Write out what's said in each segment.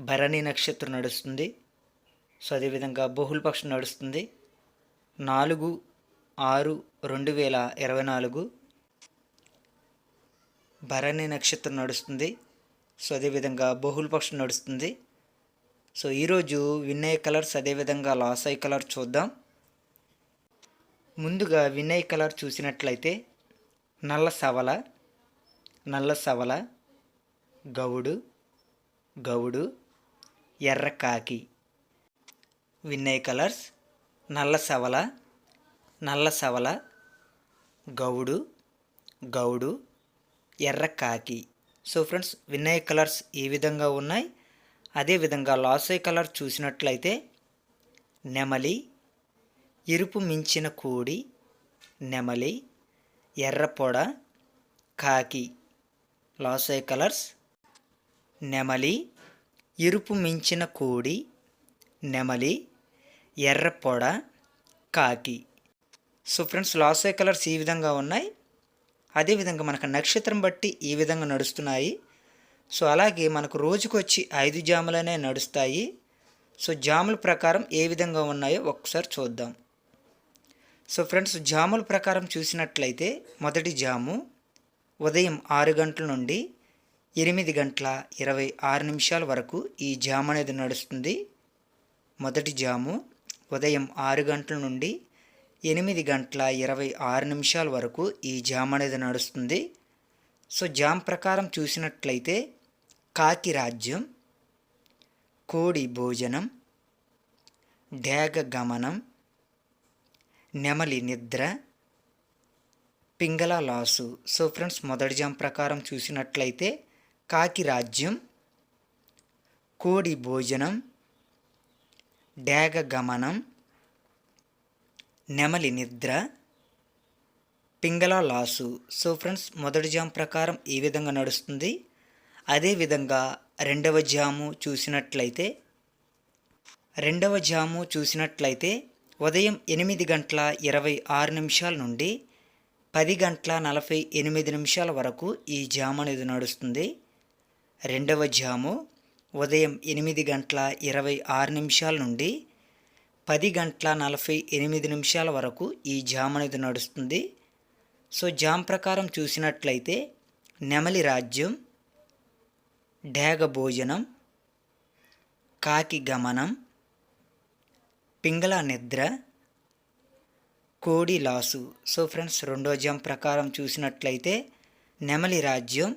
భరణి నక్షత్రం నడుస్తుంది. సో అదేవిధంగా బహుళపక్షం నడుస్తుంది. నాలుగు ఆరు రెండు వేల ఇరవై నాలుగు. భరణి నక్షత్రం నడుస్తుంది. సో అదేవిధంగా బహుళపక్షం నడుస్తుంది. సో ఈరోజు వినయ్ కలర్స్ అదేవిధంగా లాసాయి కలర్ చూద్దాం. ముందుగా వినయ్ కలర్ చూసినట్లయితే నల్ల సవల నల్ల సవల గౌడు గౌడు ఎర్ర కాకి. విన్నయ్ కలర్స్ నల్ల సవల నల్ల సవల గౌడు గౌడు ఎర్ర కాకి. సో ఫ్రెండ్స్ విన్నయ్ కలర్స్ ఈ విధంగా ఉన్నాయి. అదేవిధంగా లాసే కలర్ చూసినట్లయితే నెమలి ఎరుపు మించిన కోడి నెమలి ఎర్రపొడ కాకి. లాసే కలర్స్ నెమలి ఎరుపు మించిన కోడి నెమలి ఎర్రపొడ కాకి. సో ఫ్రెండ్స్ లాసే కలర్స్ ఈ విధంగా ఉన్నాయి. అదేవిధంగా మనకు నక్షత్రం బట్టి ఈ విధంగా నడుస్తున్నాయి. సో అలాగే మనకు రోజుకు వచ్చి ఐదు జాములనే నడుస్తాయి. సో జాముల ప్రకారం ఏ విధంగా ఉన్నాయో ఒకసారి చూద్దాం. సో ఫ్రెండ్స్ జాముల ప్రకారం చూసినట్లయితే మొదటి జాము ఉదయం ఆరు గంటల నుండి ఎనిమిది గంటల ఇరవై ఆరు నిమిషాల వరకు ఈ జామ్ అనేది నడుస్తుంది. మొదటి జాము ఉదయం ఆరు గంటల నుండి ఎనిమిది గంటల ఇరవై ఆరు నిమిషాల వరకు ఈ జామ్ అనేది నడుస్తుంది. సో జామ్ ప్రకారం చూసినట్లయితే కాకి రాజ్యం కోడి భోజనం డేగ గమనం నెమలి నిద్ర పింగళ లాసు. సో ఫ్రెండ్స్ మొదటి జామ్ ప్రకారం చూసినట్లయితే కాకి రాజ్యం కోడి భోజనం డేగ గమనం నెమలి నిద్ర పింగళ లాసు. సో ఫ్రెండ్స్ మొదటి జామ్ ప్రకారం ఈ విధంగా నడుస్తుంది. అదేవిధంగా రెండవ జాము చూసినట్లయితే రెండవ జాము చూసినట్లయితే ఉదయం ఎనిమిది గంటల ఇరవై ఆరు నిమిషాల నుండి పది గంటల నలభై ఎనిమిది నిమిషాల వరకు ఈ జాము అనేది నడుస్తుంది. రెండవ జాము ఉదయం ఎనిమిది గంటల ఇరవై ఆరు నిమిషాల నుండి పది గంటల నలభై ఎనిమిది నిమిషాల వరకు ఈ జామ్ అనేది నడుస్తుంది. సో జామ్ ప్రకారం చూసినట్లయితే నెమలి రాజ్యం డేగ భోజనం కాకి గమనం పింగళ నిద్ర కోడి లాసు. సో ఫ్రెండ్స్ రెండో జామ్ ప్రకారం చూసినట్లయితే నెమలి రాజ్యం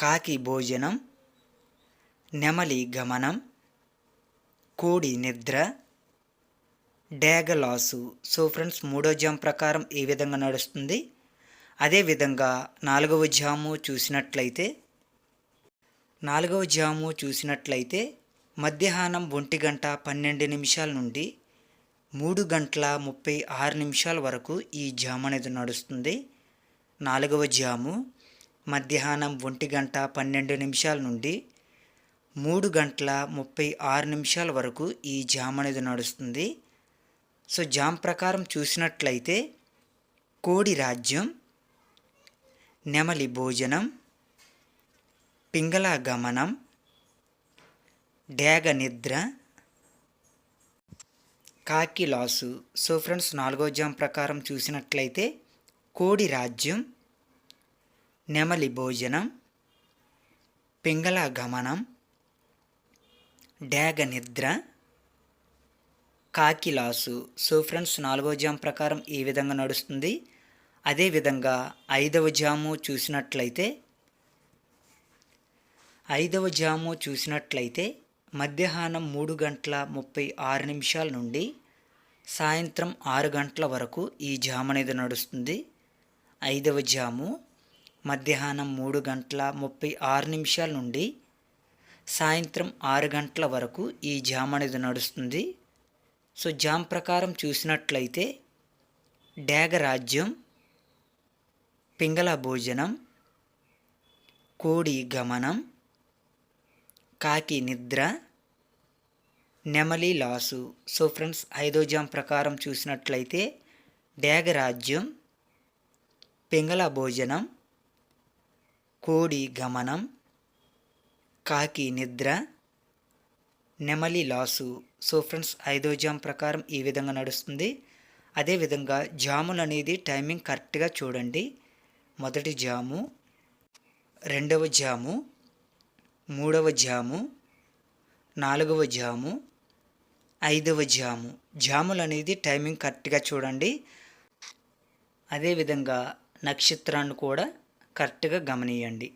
కాకి భోజనం నెమలి గమనం కోడి నిద్ర డ్యాగ లాసు సో ఫ్రెండ్స్ మూడో జామ్ ప్రకారం ఏ విధంగా నడుస్తుంది. అదేవిధంగా నాలుగవ జాము చూసినట్లయితే నాలుగవ జాము చూసినట్లయితే మధ్యాహ్నం ఒంటి గంట పన్నెండు నిమిషాల నుండి మూడు గంటల ముప్పై ఆరు నిమిషాల వరకు ఈ జాము అనేది నడుస్తుంది. నాలుగవ జాము మధ్యాహ్నం ఒంటి గంట పన్నెండు నిమిషాల నుండి మూడు గంటల ముప్పై ఆరు నిమిషాల వరకు ఈ జామ్ అనేది నడుస్తుంది. సో జామ్ ప్రకారం చూసినట్లయితే కోడి రాజ్యం నెమలి భోజనం పింగళ గమనం డేగ నిద్ర కాకి లాసు. సో ఫ్రెండ్స్ నాలుగో జామ్ ప్రకారం చూసినట్లయితే కోడి రాజ్యం నెమలి భోజనం పింగళ గమనం డేగ నిద్ర కాకిలాసు. సో ఫ్రెండ్స్ నాలుగవ జామ్ ప్రకారం ఈ విధంగా నడుస్తుంది. అదేవిధంగా ఐదవ జాము చూసినట్లయితే ఐదవ జాము చూసినట్లయితే మధ్యాహ్నం మూడు గంటల ముప్పై ఆరు నిమిషాల నుండి సాయంత్రం ఆరు గంటల వరకు ఈ జామ్ అనేది నడుస్తుంది. ఐదవ జాము మధ్యాహ్నం మూడు గంటల ముప్పై ఆరు నిమిషాల నుండి సాయంత్రం ఆరు గంటల వరకు ఈ జామ్ అనేది నడుస్తుంది. సో జామ్ ప్రకారం చూసినట్లయితే డేగరాజ్యం పింగళ భోజనం కోడి గమనం కాకి నిద్ర నెమలి లాసు. సో ఫ్రెండ్స్ ఐదో జామ్ ప్రకారం చూసినట్లయితే డేగరాజ్యం పింగళ భోజనం కోడి గమనం కాకి నిద్ర నెమలి లాసు. సో ఫ్రెండ్స్ ఐదో జామ్ ప్రకారం ఈ విధంగా నడుస్తుంది. అదేవిధంగా జాములు అనేది టైమింగ్ కరెక్ట్గా చూడండి. మొదటి జాము రెండవ జాము మూడవ జాము నాలుగవ జాము ఐదవ జాము. జాములు అనేది టైమింగ్ కరెక్ట్గా చూడండి. అదేవిధంగా నక్షత్రాన్ని కూడా కరెక్ట్గా గమనియండి.